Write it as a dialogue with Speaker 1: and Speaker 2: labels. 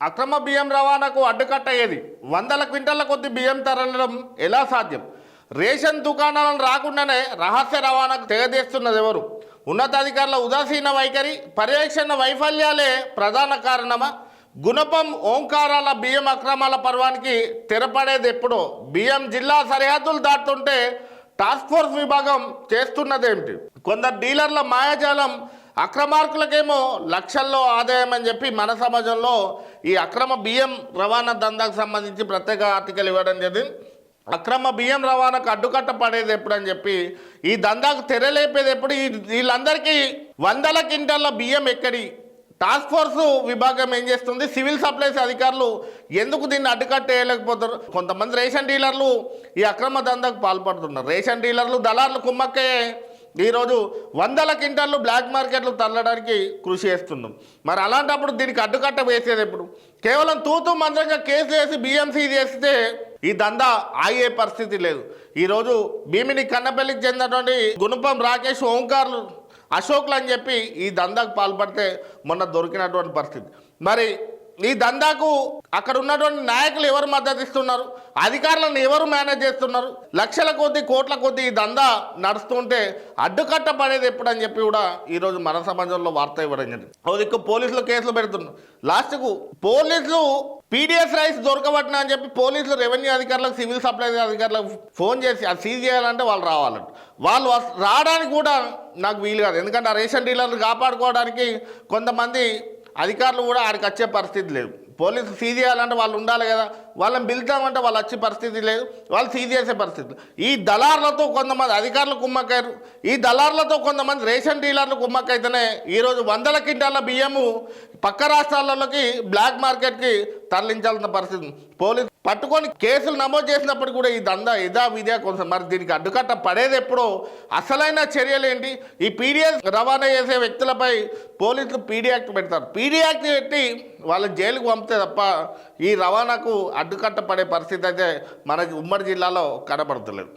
Speaker 1: అక్రమ బియ్యం రవాణాకు అడ్డుకట్ట ఏది వందల క్వింటాల కొద్ది బియ్యం తరలడం ఎలా సాధ్యం? రేషన్ దుకాణాలను రాకుండానే రహస్య రవాణాకు తెగదీస్తున్నది ఎవరు? ఉన్నతాధికారుల ఉదాసీన వైఖరి పర్యవేక్షణ వైఫల్యాలే ప్రధాన కారణమా? గుణపం ఓంకారాల బియ్యం అక్రమాల పర్వానికి తెరపడేది ఎప్పుడో? బియ్యం జిల్లా సరిహద్దులు దాటుతుంటే టాస్క్ ఫోర్స్ విభాగం చేస్తున్నదేమిటి? కొందరు డీలర్ల మాయాజాలం అక్రమార్కులకేమో లక్షల్లో ఆదాయం అని చెప్పి మన సమాజంలో ఈ అక్రమ బియ్యం రవాణా దందాకు సంబంధించి ప్రత్యేక ఆర్టికల్ ఇవ్వడం జరిగింది. అక్రమ బియ్యం రవాణాకు అడ్డుకట్ట పడేది ఎప్పుడు అని చెప్పి ఈ దందాకు తెరలేపేది ఎప్పుడు? ఈ వీళ్ళందరికీ వందల క్వింటాల బియ్యం ఎక్కడి? టాస్క్ ఫోర్స్ విభాగం ఏం చేస్తుంది? సివిల్ సప్లైస్ అధికారులు ఎందుకు దీన్ని అడ్డుకట్టేయలేకపోతారు కొంతమంది రేషన్ డీలర్లు ఈ అక్రమ దందాకు పాల్పడుతున్నారు. రేషన్ డీలర్లు దళార్లు కుమ్మక్కే ఈరోజు వందల క్వింటాళ్ళు బ్లాక్ మార్కెట్లు తరలడానికి కృషి చేస్తున్నాం. మరి అలాంటప్పుడు దీనికి అడ్డుకట్ట వేసేది ఎప్పుడు? కేవలం తూతు మంత్రంగా కేసు వేసి బిఎంసీ చేస్తే ఈ దందా ఆగే పరిస్థితి లేదు. ఈరోజు భీమిని కన్నపల్లికి చెందినటువంటి గుణపం రాకేష్ ఓంకార్లు అశోక్లు అని చెప్పి ఈ దందాకు పాల్పడితే మొన్న దొరికినటువంటి పరిస్థితి. మరి ఈ దందాకు అక్కడ ఉన్నటువంటి నాయకులు ఎవరు మద్దతు ఇస్తున్నారు? అధికారులను ఎవరు మేనేజ్ చేస్తున్నారు? లక్షల కొద్ది కోట్ల కొద్ది ఈ దందా నడుస్తుంటే అడ్డుకట్ట పడేది ఎప్పుడని చెప్పి కూడా ఈరోజు మన సమాజంలో వార్త ఇవ్వడం జరిగింది. ఓ దిక్కు పోలీసులు కేసులు పెడుతున్నారు. లాస్ట్కు పోలీసులు పీడిఎస్ రైస్ దొరకబట్టిన అని చెప్పి పోలీసులు రెవెన్యూ అధికారులకు సివిల్ సప్లైస్ అధికారులకు ఫోన్ చేసి అది సీజ్ చేయాలంటే వాళ్ళు రావాలంట. వాళ్ళు రావడానికి కూడా నాకు వీలు కాదు. ఎందుకంటే ఆ రేషన్ డీలర్లు కాపాడుకోవడానికి కొంతమంది అధికారులు కూడా ఆడికి వచ్చే పరిస్థితి లేదు. పోలీసు సీజ్ చేయాలంటే వాళ్ళు ఉండాలి కదా. వాళ్ళని పిలుద్దామంటే వాళ్ళు వచ్చే పరిస్థితి లేదు. వాళ్ళు సీజ్ చేసే పరిస్థితి ఈ దళార్లతో కొంతమంది అధికారులు కుమ్మక్కారు ఈ దళార్లతో కొంతమంది రేషన్ డీలర్లు కుమ్మక్కైతేనే ఈరోజు వందల క్వింటాల బియ్యము పక్క రాష్ట్రాలలోకి బ్లాక్ మార్కెట్కి తరలించాల్సిన పరిస్థితి పోలీసు పట్టుకొని కేసులు నమోదు చేసినప్పుడు కూడా ఈ దందా ఇదా విదా కొంచెం మరి దీనికి అడ్డుకట్ట పడేది ఎప్పుడో అసలైన చర్యలు ఏంటి? ఈ పీడిఎస్ రవాణా చేసే వ్యక్తులపై పోలీసులు పీడీ యాక్ట్ పెడతారు. పీడీ యాక్ట్ పెట్టి వాళ్ళని జైలుకు పంపితే తప్ప ఈ రవాణాకు అడ్డుకట్ట పడే పరిస్థితి అయితే మనకి ఉమ్మడి జిల్లాలో కనబడతలేదు.